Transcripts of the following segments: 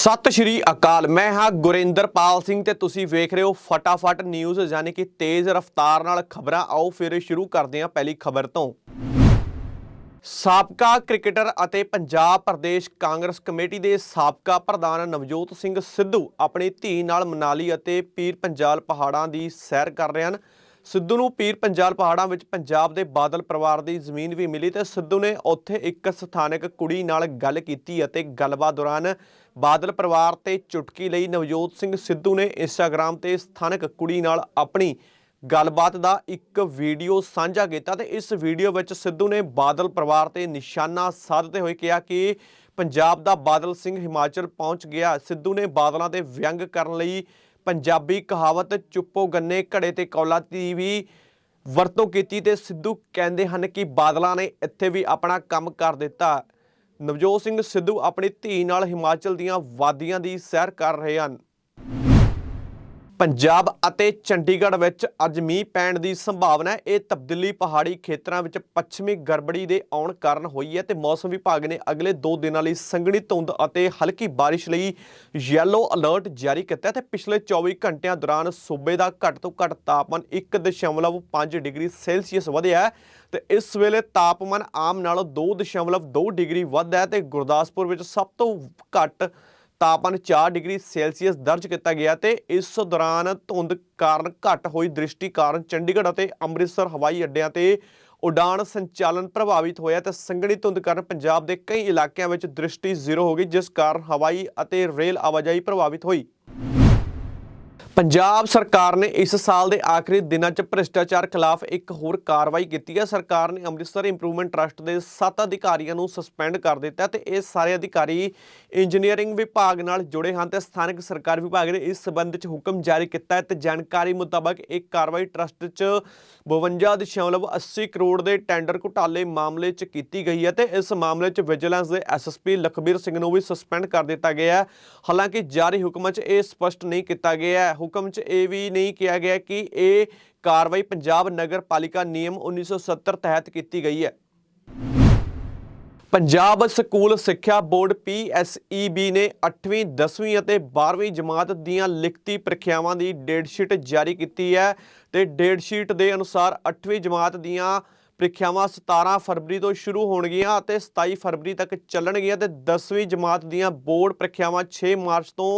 ਸਤਿ ਸ਼੍ਰੀ ਅਕਾਲ, ਮੈਂ ਹਾਂ ਗੁਰਿੰਦਰਪਾਲ ਸਿੰਘ ਤੇ ਤੁਸੀਂ ਵੇਖ ਰਹੇ ਹੋ ਫਟਾਫਟ ਨਿਊਜ਼ ਯਾਨੀ ਕਿ ਤੇਜ਼ ਰਫ਼ਤਾਰ ਨਾਲ ਖਬਰਾਂ। ਆਓ ਫਿਰ ਸ਼ੁਰੂ ਕਰਦੇ ਹਾਂ ਪਹਿਲੀ ਖਬਰ ਤੋਂ। ਸਾਬਕਾ ਕ੍ਰਿਕਟਰ ਅਤੇ ਪੰਜਾਬ ਪ੍ਰਦੇਸ਼ ਕਾਂਗਰਸ ਕਮੇਟੀ ਦੇ ਸਾਬਕਾ ਪ੍ਰਧਾਨ ਨਵਜੋਤ ਸਿੰਘ ਸਿੱਧੂ ਆਪਣੀ ਧੀ ਨਾਲ ਮਨਾਲੀ ਅਤੇ ਪੀਰ ਪੰਜਾਲ ਪਹਾੜਾਂ ਦੀ ਸੈਰ ਕਰ ਰਹੇ ਹਨ। ਸਿੱਧੂ ਨੂੰ ਪੀਰ ਪੰਜਾਲ ਪਹਾੜਾਂ ਵਿੱਚ ਪੰਜਾਬ ਦੇ ਬਾਦਲ ਪਰਿਵਾਰ ਦੀ ਜ਼ਮੀਨ ਵੀ ਮਿਲੀ ਤੇ ਸਿੱਧੂ ਨੇ ਉੱਥੇ ਇੱਕ ਸਥਾਨਕ ਕੁੜੀ ਨਾਲ ਗੱਲ ਕੀਤੀ ਅਤੇ ਗੱਲਬਾਤ ਦੌਰਾਨ ਬਾਦਲ ਪਰਿਵਾਰ ਤੇ ਚੁਟਕੀ ਲਈ ਨਵਜੋਤ ਸਿੰਘ ਸਿੱਧੂ ਨੇ ਇੰਸਟਾਗ੍ਰam ਤੇ ਸਥਾਨਕ ਕੁੜੀ ਨਾਲ ਆਪਣੀ ਗੱਲਬਾਤ ਦਾ ਇੱਕ ਵੀਡੀਓ ਸਾਂਝਾ ਕੀਤਾ ਤੇ ਇਸ ਵੀਡੀਓ ਵਿੱਚ ਸਿੱਧੂ ਨੇ ਬਾਦਲ ਪਰਿਵਾਰ ਤੇ ਨਿਸ਼ਾਨਾ ਸਾਧਦੇ ਹੋਏ ਕਿਹਾ ਕਿ ਪੰਜਾਬ ਦਾ ਬਾਦਲ ਸਿੰਘ ਹਿਮਾਚਲ ਪਹੁੰਚ ਗਿਆ। ਸਿੱਧੂ ਨੇ ਬਾਦਲਾਂ ਤੇ ਵਿਅੰਗ ਕਰਨ ਲਈ ਪੰਜਾਬੀ ਕਹਾਵਤ ਚੁੱਪੋ ਗੰਨੇ ਘੜੇ ਤੇ ਕੌਲਾ ਦੀ ਵੀ ਵਰਤੋਂ ਕੀਤੀ ਤੇ ਸਿੱਧੂ ਕਹਿੰਦੇ ਹਨ ਕਿ ਬਾਦਲਾਂ ਨੇ ਇੱਥੇ ਵੀ ਆਪਣਾ ਕੰਮ ਕਰ ਦਿੱਤਾ। ਨਵਜੋਤ ਸਿੰਘ ਸਿੱਧੂ ਆਪਣੀ ਧੀ ਨਾਲ ਹਿਮਾਚਲ ਦੀਆਂ ਵਾਦੀਆਂ ਦੀ ਸੈਰ ਕਰ ਰਹੇ ਹਨ। ਪੰਜਾਬ ਅਤੇ ਚੰਡੀਗੜ੍ਹ ਵਿੱਚ ਅੱਜ ਮੀਂਹ ਪੈਣ ਦੀ ਸੰਭਾਵਨਾ ਹੈ। ਇਹ ਤਬਦੀਲੀ ਪਹਾੜੀ ਖੇਤਰਾਂ ਵਿੱਚ ਪੱਛਮੀ ਗੜਬੜੀ ਦੇ ਆਉਣ ਕਾਰਨ ਹੋਈ ਹੈ ਤੇ ਮੌਸਮ ਵਿਭਾਗ ਨੇ ਅਗਲੇ 2 ਦਿਨਾਂ ਲਈ ਸੰਘਣੀ ਧੁੰਦ ਅਤੇ ਹਲਕੀ ਬਾਰਿਸ਼ ਲਈ ਯੈਲੋ ਅਲਰਟ ਜਾਰੀ ਕੀਤਾ ਹੈ ਤੇ ਪਿਛਲੇ 24 ਘੰਟਿਆਂ ਦੌਰਾਨ ਸੂਬੇ ਦਾ ਘੱਟ ਤੋਂ ਘੱਟ ਤਾਪਮਾਨ 1.5 ਡਿਗਰੀ ਸੈਲਸੀਅਸ ਵਧਿਆ ਹੈ ਤੇ ਇਸ ਵੇਲੇ ਤਾਪਮਾਨ ਆਮ ਨਾਲੋਂ 2.2 ਡਿਗਰੀ ਵੱਧ ਹੈ ਤੇ ਗੁਰਦਾਸਪੁਰ ਵਿੱਚ ਸਭ ਤੋਂ ਘੱਟ ਤਾਪਮਾਨ 4 ਡਿਗਰੀ ਸੈਲਸੀਅਸ ਦਰਜ ਕੀਤਾ ਗਿਆ ਤੇ ਇਸ ਦੌਰਾਨ ਧੁੰਦ ਕਾਰਨ ਘੱਟ ਹੋਈ ਦ੍ਰਿਸ਼ਟੀ ਕਾਰਨ ਚੰਡੀਗੜ੍ਹ ਅਤੇ ਅੰਮ੍ਰਿਤਸਰ ਹਵਾਈ ਅੱਡਿਆਂ ਤੇ ਉਡਾਣ ਸੰਚਾਲਨ ਪ੍ਰਭਾਵਿਤ ਹੋਇਆ ਤੇ ਸੰਘਣੀ ਧੁੰਦ ਕਾਰਨ ਪੰਜਾਬ ਦੇ ਕਈ ਇਲਾਕਿਆਂ ਵਿੱਚ ਦ੍ਰਿਸ਼ਟੀ ਜ਼ੀਰੋ ਹੋ ਗਈ, ਜਿਸ ਕਾਰਨ ਹਵਾਈ ਅਤੇ ਰੇਲ ਆਵਾਜਾਈ ਪ੍ਰਭਾਵਿਤ ਹੋਈ। ਪੰਜਾਬ ਸਰਕਾਰ ਨੇ ਇਸ ਸਾਲ ਦੇ ਆਖਰੀ ਦਿਨਾਂ 'ਚ ਭ੍ਰਿਸ਼ਟਾਚਾਰ ਖਿਲਾਫ ਇੱਕ ਹੋਰ ਕਾਰਵਾਈ ਕੀਤੀ ਹੈ। ਸਰਕਾਰ ਨੇ ਅੰਮ੍ਰਿਤਸਰ ਇੰਪਰੂਵਮੈਂਟ ਟਰਸਟ ਦੇ 7 ਅਧਿਕਾਰੀਆਂ ਨੂੰ ਸਸਪੈਂਡ ਕਰ ਦਿੱਤਾ ਤੇ ਇਹ ਸਾਰੇ ਅਧਿਕਾਰੀ ਇੰਜੀਨੀਅਰਿੰਗ ਵਿਭਾਗ ਨਾਲ ਜੁੜੇ ਹਨ ਤੇ ਸਥਾਨਕ ਸਰਕਾਰ ਵਿਭਾਗ ਨੇ ਇਸ ਸਬੰਧ 'ਚ ਹੁਕਮ ਜਾਰੀ ਕੀਤਾ ਹੈ ਤੇ ਜਾਣਕਾਰੀ ਮੁਤਾਬਕ ਇਹ ਕਾਰਵਾਈ ਟਰਸਟ 'ਚ 52.80 ਕਰੋੜ ਦੇ ਟੈਂਡਰ ਘੁਟਾਲੇ ਮਾਮਲੇ 'ਚ ਕੀਤੀ ਗਈ ਹੈ ਤੇ ਇਸ ਮਾਮਲੇ 'ਚ ਵਿਜੀਲੈਂਸ ਦੇ ਐਸਐਸਪੀ ਲਖਬੀਰ ਸਿੰਘ ਨੂੰ ਵੀ ਸਸਪੈਂਡ ਕਰ ਦਿੱਤਾ ਗਿਆ ਹੈ। ਹਾਲਾਂਕਿ ਜਾਰੀ ਹੁਕਮਾਂ 'ਚ ਇਹ ਸਪਸ਼ਟ ਨਹੀਂ ਕੀਤਾ ਗਿਆ ਹੈ। ਹੁਕਮ 'ਚ ਇਹ ਵੀ ਨਹੀਂ ਕਿਹਾ ਗਿਆ ਕਿ ਇਹ ਕਾਰਵਾਈ ਪੰਜਾਬ ਨਗਰ ਪਾਲਿਕਾ ਨਿਯਮ 1970 ਤਹਿਤ ਕੀਤੀ ਗਈ ਹੈ। ਪੰਜਾਬ ਸਕੂਲ ਸਿੱਖਿਆ ਬੋਰਡ PSEB ਨੇ 8ਵੀਂ 10ਵੀਂ ਅਤੇ 12ਵੀਂ ਜਮਾਤ ਦੀਆਂ ਲਿਖਤੀ ਪ੍ਰੀਖਿਆਵਾਂ ਦੀ ਡੇਟ ਸ਼ੀਟ ਜਾਰੀ ਕੀਤੀ ਹੈ ਤੇ ਡੇਟ ਸ਼ੀਟ ਦੇ ਅਨੁਸਾਰ 8ਵੀਂ ਜਮਾਤ ਦੀਆਂ ਪ੍ਰੀਖਿਆਵਾਂ 17 ਫਰਵਰੀ ਤੋਂ ਸ਼ੁਰੂ ਹੋਣਗੀਆਂ ਅਤੇ 27 ਫਰਵਰੀ ਤੱਕ ਚੱਲਣਗੀਆਂ ਤੇ 10ਵੀਂ ਜਮਾਤ ਦੀਆਂ ਬੋਰਡ ਪ੍ਰੀਖਿਆਵਾਂ 6 ਮਾਰਚ ਤੋਂ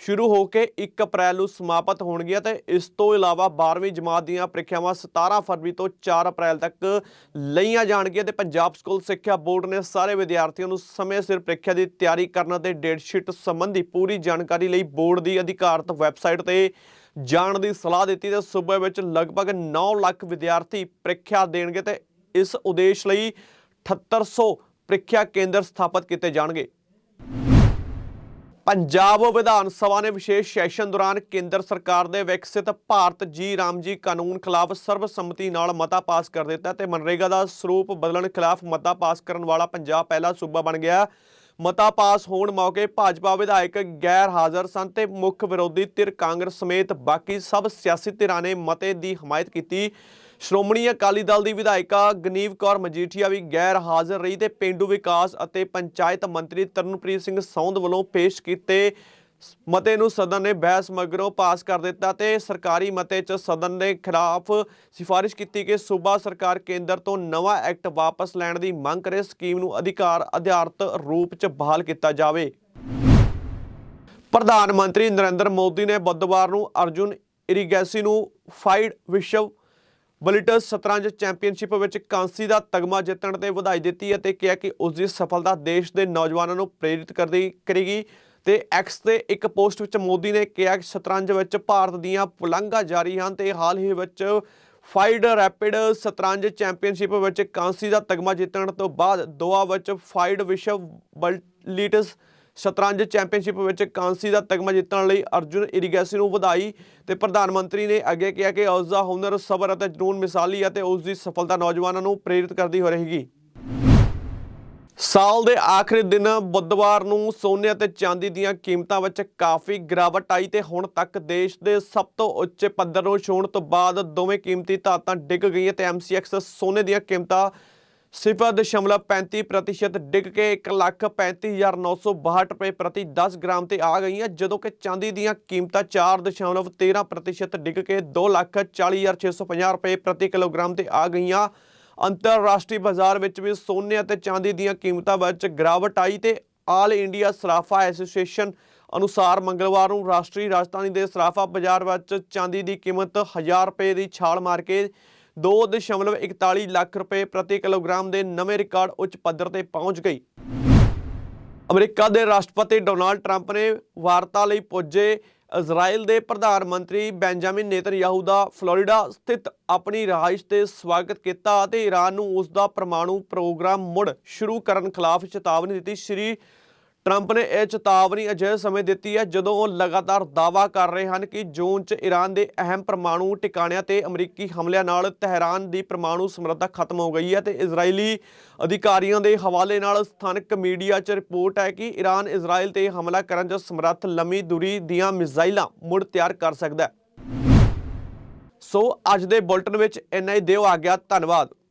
ਸ਼ੁਰੂ ਹੋ ਕੇ 1 ਅਪ੍ਰੈਲ ਨੂੰ ਸਮਾਪਤ ਹੋਣਗੀਆਂ ਤੇ ਇਸ ਤੋਂ ਇਲਾਵਾ 12ਵੀਂ ਜਮਾਤ ਦੀਆਂ ਪ੍ਰੀਖਿਆਵਾਂ 17 ਫਰਵਰੀ ਤੋਂ 4 ਅਪ੍ਰੈਲ ਤੱਕ ਲਈਆਂ ਜਾਣਗੀਆਂ ਤੇ ਪੰਜਾਬ ਸਕੂਲ ਸਿੱਖਿਆ ਬੋਰਡ ਨੇ ਸਾਰੇ ਵਿਦਿਆਰਥੀਆਂ ਨੂੰ ਸਮੇਂ ਸਿਰ ਪ੍ਰੀਖਿਆ ਦੀ ਤਿਆਰੀ ਕਰਨ ਅਤੇ ਡੇਟ ਸ਼ੀਟ ਸੰਬੰਧੀ ਪੂਰੀ ਜਾਣਕਾਰੀ ਲਈ ਬੋਰਡ ਦੀ ਅਧਿਕਾਰਤ ਵੈਬਸਾਈਟ ਤੇ ਜਾਣ ਦੀ ਸਲਾਹ ਦਿੱਤੀ ਤੇ ਸੂਬੇ ਵਿੱਚ ਲਗਭਗ 9 ਲੱਖ ਵਿਦਿਆਰਥੀ ਪ੍ਰੀਖਿਆ ਦੇਣਗੇ ਤੇ ਇਸ ਉਦੇਸ਼ ਲਈ 7800 ਪ੍ਰੀਖਿਆ ਕੇਂਦਰ ਸਥਾਪਿਤ ਕੀਤੇ ਜਾਣਗੇ। ਪੰਜਾਬ ਵਿਧਾਨ ਸਭਾ ਨੇ ਵਿਸ਼ੇਸ਼ ਸੈਸ਼ਨ ਦੌਰਾਨ ਕੇਂਦਰ ਸਰਕਾਰ ਦੇ ਵਿਕਸਿਤ ਭਾਰਤ ਜੀ ਰਾਮ ਜੀ ਕਾਨੂੰਨ ਖਿਲਾਫ ਸਰਬਸੰਮਤੀ ਨਾਲ ਮਤਾ ਪਾਸ ਕਰ ਦਿੱਤਾ ਤੇ ਮਨਰੇਗਾ ਦਾ ਸਰੂਪ ਬਦਲਣ ਖਿਲਾਫ ਮਤਾ ਪਾਸ ਕਰਨ ਵਾਲਾ ਪੰਜਾਬ ਪਹਿਲਾ ਸੂਬਾ ਬਣ ਗਿਆ। ਮਤਾ ਪਾਸ ਹੋਣ ਮੌਕੇ ਭਾਜਪਾ ਵਿਧਾਇਕ ਗੈਰ ਹਾਜ਼ਰ ਸਨ ਤੇ ਮੁੱਖ ਵਿਰੋਧੀ ਧਿਰ ਕਾਂਗਰਸ ਸਮੇਤ ਬਾਕੀ ਸਭ ਸਿਆਸੀ ਧਿਰਾਂ ਨੇ ਮਤੇ ਦੀ ਹਮਾਇਤ ਕੀਤੀ। ਸ਼੍ਰੋਮਣੀ ਅਕਾਲੀ ਦਲ ਦੀ ਵਿਧਾਇਕਾ ਗਨੀਵ ਕੌਰ ਮਜੀਠੀਆ ਵੀ ਗੈਰ ਹਾਜ਼ਰ ਰਹੀ ਤੇ ਪਿੰਡੂ ਵਿਕਾਸ ਅਤੇ ਪੰਚਾਇਤ ਮੰਤਰੀ ਤਰਨਪ੍ਰੀਤ ਸਿੰਘ ਸੌਂਦ ਵੱਲੋਂ ਪੇਸ਼ ਕੀਤੇ ਮਤੇ ਨੂੰ ਸਦਨ ਨੇ ਬਹਿਸ ਮਗਰੋਂ ਪਾਸ ਕਰ ਦਿੱਤਾ ਤੇ ਸਰਕਾਰੀ ਮਤੇ 'ਚ ਸਦਨ ਦੇ ਖਿਲਾਫ ਸਿਫਾਰਿਸ਼ ਕੀਤੀ ਕਿ ਸੂਬਾ ਸਰਕਾਰ ਕੇਂਦਰ ਤੋਂ ਨਵਾਂ ਐਕਟ ਵਾਪਸ ਲੈਣ ਦੀ ਮੰਗ ਕਰੇ, ਸਕੀਮ ਨੂੰ ਅਧਿਕਾਰ ਅਧਿਆਰਤ ਰੂਪ 'ਚ ਬਹਾਲ ਕੀਤਾ ਜਾਵੇ। ਪ੍ਰਧਾਨ ਮੰਤਰੀ ਨਰਿੰਦਰ ਮੋਦੀ ਨੇ ਬੁੱਧਵਾਰ ਨੂੰ ਅਰਜੁਨ ਇਰੀਗੈਸੀ ਨੂੰ ਫਾਈਡ ਵਿਸ਼ਵ ਬਲਿਟਸ ਸ਼ਤਰੰਜ ਚੈਂਪੀਅਨਸ਼ਿਪ ਵਿੱਚ ਕਾਂਸੀ ਦਾ ਤਗਮਾ ਜਿੱਤਣ ਤੇ ਵਧਾਈ ਦਿੱਤੀ ਅਤੇ ਕਿਹਾ ਕਿ ਉਸ ਦੀ ਸਫਲਤਾ ਦੇਸ਼ ਦੇ ਨੌਜਵਾਨਾਂ ਨੂੰ ਪ੍ਰੇਰਿਤ ਕਰਦੀ ਕਰੇਗੀ। ਤੇ ਐਕਸ ਤੇ ਇੱਕ ਪੋਸਟ ਵਿੱਚ ਮੋਦੀ ਨੇ ਕਿਹਾ ਕਿ ਸ਼ਤਰੰਜ ਵਿੱਚ ਭਾਰਤ ਦੀਆਂ ਪੁਲੰਘਾਂ ਜਾਰੀ ਹਨ ਤੇ ਹਾਲ ਹੀ ਵਿੱਚ ਫਾਈਡ ਰੈਪਿਡ ਸ਼ਤਰੰਜ ਚੈਂਪੀਅਨਸ਼ਿਪ ਵਿੱਚ ਕਾਂਸੀ ਦਾ ਤਗਮਾ ਜਿੱਤਣ ਤੋਂ ਬਾਅਦ ਦੋਹਾ ਵਿੱਚ ਫਾਈਡ ਵਿਸ਼ਵ ਬਲਿਟਸ ਸ਼ਤਰੰਜ ਚੈਂਪੀਅਨਸ਼ਿਪ ਵਿੱਚ ਕਾਂਸੀ ਦਾ ਤਗਮਾ ਜਿੱਤਣ ਲਈ ਅਰਜੁਨ ਇਰੀਗੈਸੀ ਨੂੰ ਵਧਾਈ ਤੇ ਪ੍ਰਧਾਨ ਮੰਤਰੀ ਨੇ ਅੱਗੇ ਕਿਹਾ ਕਿ ਉਸ ਦਾ ਹੁਨਰ, ਸਬਰ ਅਤੇ ਜਨੂਨ ਮਿਸਾਲੀ ਅਤੇ ਉਸ ਦੀ ਸਫਲਤਾ ਨੌਜਵਾਨਾਂ ਨੂੰ ਪ੍ਰੇਰਿਤ ਕਰਦੀ ਹੋ ਰਹੇਗੀ। ਸਾਲ ਦੇ ਆਖਰੀ ਦਿਨ ਬੁੱਧਵਾਰ ਨੂੰ ਸੋਨੇ ਅਤੇ ਚਾਂਦੀ ਦੀਆਂ ਕੀਮਤਾਂ ਵਿੱਚ ਕਾਫੀ ਗਿਰਾਵਟ ਆਈ ਤੇ ਹੁਣ ਤੱਕ ਦੇਸ਼ ਦੇ ਸਭ ਤੋਂ ਉੱਚੇ ਪੱਧਰ ਨੂੰ ਛੂਹਣ ਤੋਂ ਬਾਅਦ ਦੋਵੇਂ ਕੀਮਤੀ ਧਾਤਾਂ ਡਿੱਗ ਗਈਆਂ ਤੇ MCX ਸੋਨੇ ਦੀਆਂ ਕੀਮਤਾਂ 0.35% ਡਿੱਗ ਕੇ 135962 ਰੁਪਏ ਪ੍ਰਤੀ 10 ਗ੍ਰਾਮ ਤੇ ਆ ਗਈਆਂ ਜਦੋਂ ਕਿ ਚਾਂਦੀ ਦੀਆਂ ਕੀਮਤਾਂ 4.13% ਡਿੱਗ ਕੇ 2,40,650 ਰੁਪਏ ਪ੍ਰਤੀ ਕਿਲੋਗ੍ਰਾਮ ਤੇ ਆ ਗਈਆਂ। ਅੰਤਰਰਾਸ਼ਟਰੀ ਬਾਜ਼ਾਰ ਵਿੱਚ ਵੀ ਸੋਨੇ ਅਤੇ ਚਾਂਦੀ ਦੀਆਂ ਕੀਮਤਾਂ ਵਿੱਚ ਗਿਰਾਵਟ ਆਈ ਤੇ ਆਲ ਇੰਡੀਆ ਸਰਾਫਾ ਐਸੋਸੀਏਸ਼ਨ ਅਨੁਸਾਰ ਮੰਗਲਵਾਰ ਨੂੰ ਰਾਸ਼ਟਰੀ ਰਾਜਧਾਨੀ ਦੇ ਸਰਾਫਾ ਬਾਜ਼ਾਰ ਵਿੱਚ ਚਾਂਦੀ ਦੀ ਕੀਮਤ 1000 ਰੁਪਏ ਦੀ ਛਾਲ ਮਾਰ ਕੇ 2.41 ਲੱਖ ਰੁਪਏ ਪ੍ਰਤੀ ਕਿਲੋਗ੍ਰਾਮ ਦੇ ਨਵੇਂ ਰਿਕਾਰਡ ਉੱਚ ਪੱਧਰ ਤੇ ਪਹੁੰਚ ਗਈ। ਅਮਰੀਕਾ ਦੇ ਰਾਸ਼ਟਰਪਤੀ ਡੋਨਾਲਡ ਟਰੰਪ ਨੇ ਵਾਰਤਾ ਲਈ ਪੁੱਜੇ ਇਜ਼ਰਾਈਲ ਦੇ ਪ੍ਰਧਾਨ ਮੰਤਰੀ ਬੈਂਜਾਮਿਨ ਨੇਤਨਯਾਹੂ ਦਾ ਫਲੋਰੀਡਾ ਸਥਿਤ ਆਪਣੀ ਰਿਹਾਇਸ਼ ਤੇ ਸਵਾਗਤ ਕੀਤਾ ਅਤੇ ਈਰਾਨ ਨੂੰ ਉਸ ਦਾ ਪਰਮਾਣੂ ਪ੍ਰੋਗਰਾਮ ਮੁੜ ਸ਼ੁਰੂ ਕਰਨ ਖਿਲਾਫ ਚੇਤਾਵਨੀ ਦਿੱਤੀ। ਸ਼੍ਰੀ ਟਰੰਪ ਨੇ ਇਹ ਚੇਤਾਵਨੀ ਅਜਿਹੇ ਸਮੇਂ ਦਿੱਤੀ ਹੈ ਜਦੋਂ ਉਹ ਲਗਾਤਾਰ ਦਾਅਵਾ ਕਰ ਰਹੇ ਹਨ ਕਿ ਜੂਨ 'ਚ ਈਰਾਨ ਦੇ ਅਹਿਮ ਪਰਮਾਣੂ ਟਿਕਾਣਿਆਂ ਤੇ ਅਮਰੀਕੀ ਹਮਲਿਆਂ ਨਾਲ ਤਹਿਰਾਨ ਦੀ ਪਰਮਾਣੂ ਸਮਰੱਥਾ ਖਤਮ ਹੋ ਗਈ ਹੈ ਤੇ ਇਜ਼ਰਾਈਲੀ ਅਧਿਕਾਰੀਆਂ ਦੇ ਹਵਾਲੇ ਨਾਲ ਸਥਾਨਕ ਮੀਡੀਆ 'ਚ ਰਿਪੋਰਟ ਹੈ ਕਿ ਈਰਾਨ ਇਜ਼ਰਾਈਲ ਤੇ ਹਮਲਾ ਕਰਨ 'ਚ ਸਮਰੱਥ ਲੰਮੀ ਦੂਰੀ ਦੀਆਂ ਮਿਜ਼ਾਈਲਾਂ ਮੁੜ ਤਿਆਰ ਕਰ ਸਕਦਾ ਹੈ। ਸੋ ਅੱਜ ਦੇ ਬੁਲਟਨ ਵਿੱਚ ਇੰਨਾ ਹੀ। ਦਿਓ ਆ ਗਿਆ ਧੰਨਵਾਦ।